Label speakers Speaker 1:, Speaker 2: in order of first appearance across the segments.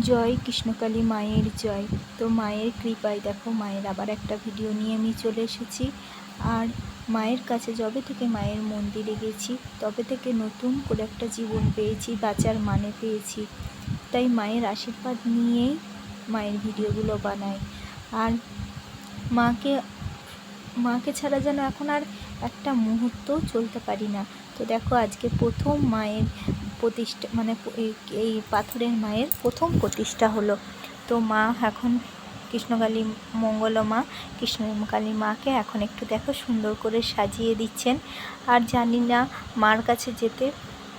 Speaker 1: জয় কৃষ্ণকালী মায়ের জয়। তো মায়ের কৃপায় দেখো, মায়ের আবার একটা ভিডিও নিয়ে আমি চলে এসেছি। আর মায়ের কাছে যবে থেকে মায়ের মন্দিরে গেছি, তবে থেকে নতুন করে একটা জীবন পেয়েছি, বাঁচার মানে পেয়েছি। তাই মায়ের আশীর্বাদ নিয়েই মায়ের ভিডিওগুলো বানাই। আর মাকে মাকে ছাড়া যেন এখন আর একটা মুহূর্ত চলতে পারি না। তো দেখো, আজকে প্রথম মায়ের প্রতিষ্ঠা মানে এই- পাথরের মায়ের প্রথম প্রতিষ্ঠা হলো। তো মা এখন কৃষ্ণকালী মঙ্গলা মা, কৃষ্ণকালী মাকে এখন একটু দেখো সুন্দর করে সাজিয়ে দিচ্ছেন। আর জানি না মার কাছে যেতে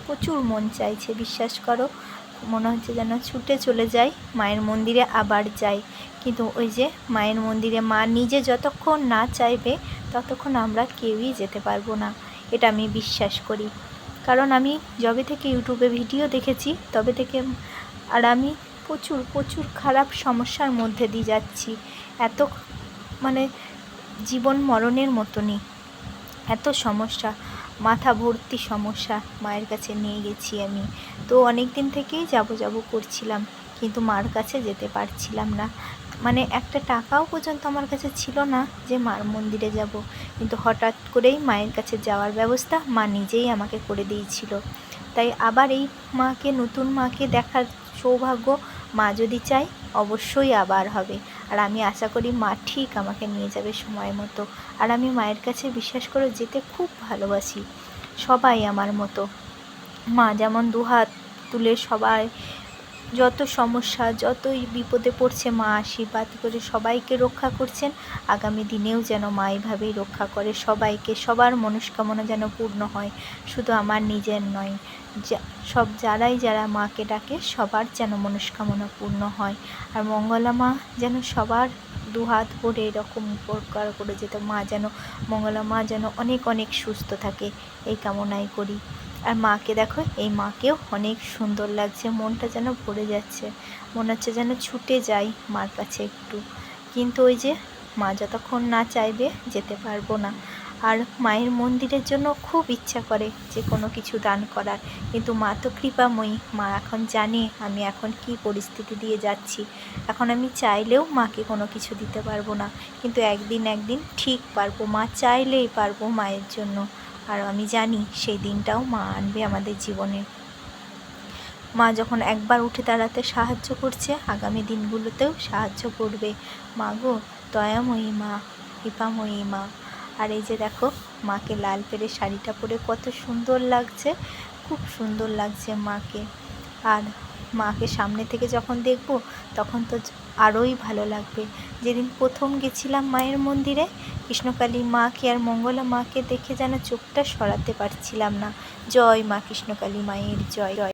Speaker 1: প্রচুর মন চাইছে, বিশ্বাস করো। মনে হচ্ছে যেন ছুটে চলে যাই, মায়ের মন্দিরে আবার যাই। কিন্তু ওই যে মায়ের মন্দিরে মা নিজে যতক্ষণ না চাইবে ততক্ষণ আমরা কেউই যেতে পারব না, এটা আমি বিশ্বাস করি। কারণ আমি যবে থেকে ইউটিউবে ভিডিও দেখেছি, তবে থেকে আর আমি প্রচুর প্রচুর খারাপ সমস্যার মধ্যে দিয়ে যাচ্ছি। এত মানে জীবন মরণের মতনই। এত সমস্যা, মাথা ভর্তি সমস্যা মায়ের কাছে নিয়ে গেছি আমি। তো অনেক দিন থেকেই যাব যাব করছিলাম, কিন্তু মার কাছে যেতে পারছিলাম না। মানে একটা টাকাও পর্যন্ত আমার কাছে ছিল না যে মার মন্দিরে যাব। কিন্তু হঠাৎ করেই মায়ের কাছে যাওয়ার ব্যবস্থা মা নিজেই আমাকে করে দিয়েছিল। তাই আবার এই মাকে, নতুন মাকে দেখার সৌভাগ্য মা যদি চাই অবশ্যই আবার হবে। আর আমি আশা করি মা ঠিক আমাকে নিয়ে যাবে সময় মতো। আর আমি মায়ের কাছে বিশ্বাস করে যেতে খুব ভালোবাসি। সবাই আমার মতো। মা যেমন দুহাত তুলে সবাই যত সমস্যা, যতই বিপদে পড়ছে মা, আশীর্বাদ করে সবাইকে রক্ষা করছেন। আগামী দিনেও যেন মা এইভাবেই রক্ষা করে সবাইকে, সবার মনস্কামনা যেন পূর্ণ হয়। শুধু আমার নিজের নয় সব যারাই যারা মাকে ডাকে, সবার যেন মনস্কামনা পূর্ণ হয়। আর মঙ্গলা মা যেন সবার দুহাত ভরে এরকম উপকার করে যেত। মা যেন, মঙ্গলা মা যেন অনেক অনেক সুস্থ থাকে। এই কামনাই করি। আর মাকে দেখো, এই মাকেও অনেক সুন্দর লাগছে। মনটা যেন ভরে যাচ্ছে। মনে হচ্ছে যেন ছুটে যাই মার কাছে একটু। কিন্তু ওই যে মা যতক্ষণ না চাইবে যেতে পারব না। আর মায়ের মন্দিরের জন্য খুব ইচ্ছা করে যে কোনো কিছু দান করার। কিন্তু মা তো কৃপাময়ী। মা এখন জানে আমি এখন কি পরিস্থিতি দিয়ে যাচ্ছি। এখন আমি চাইলেও মাকে কোনো কিছু দিতে পারব না। কিন্তু একদিন একদিন ঠিক পারব। মা চাইলেই পারব মায়ের জন্য। আর আমি জানি সেই দিনটাও মা আনবে আমাদের জীবনে। মা যখন একবার উঠে দাঁড়াতে সাহায্য করছে, আগামী দিনগুলোতেও সাহায্য করবে। মা গো, দয়াময়ী মা, কৃপাময়ী মা। আর এই যে দেখো, মাকে লাল পেরে শাড়িটা পরে কত সুন্দর লাগছে, খুব সুন্দর লাগছে মাকে। আর মাকে সামনে থেকে যখন দেখব, তখন তো আরোই ভালো লাগবে। যেদিন প্রথম গেছিলাম মায়ের মন্দিরে, কৃষ্ণকালী মাকে আর মঙ্গলা মাকে দেখে যেন চোখটা সরাতে পারছিলাম না। জয় মা কৃষ্ণকালী মায়ের জয় জয়।